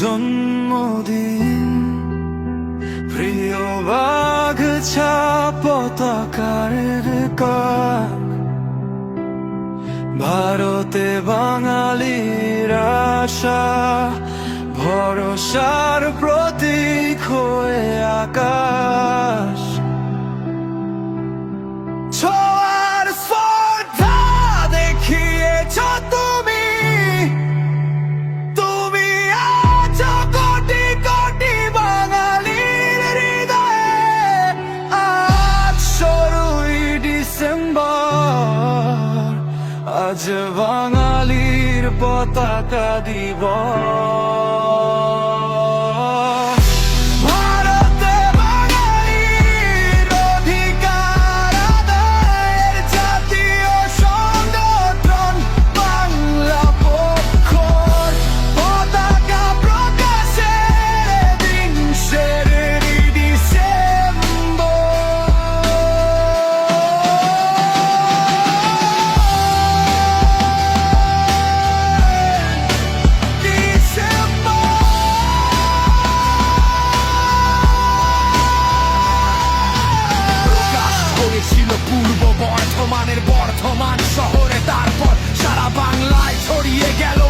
জন্মদিন প্রিয় বাঘ পতাকার কাক ভারতে বাঙালির আশা ভরসার প্রতীক হয়ে আকাশ। আজ বাঙালির পতাকা দিবস। বর্ধমানের বর্ধমান শহরে তারপর সারা বাংলায় ছড়িয়ে গেল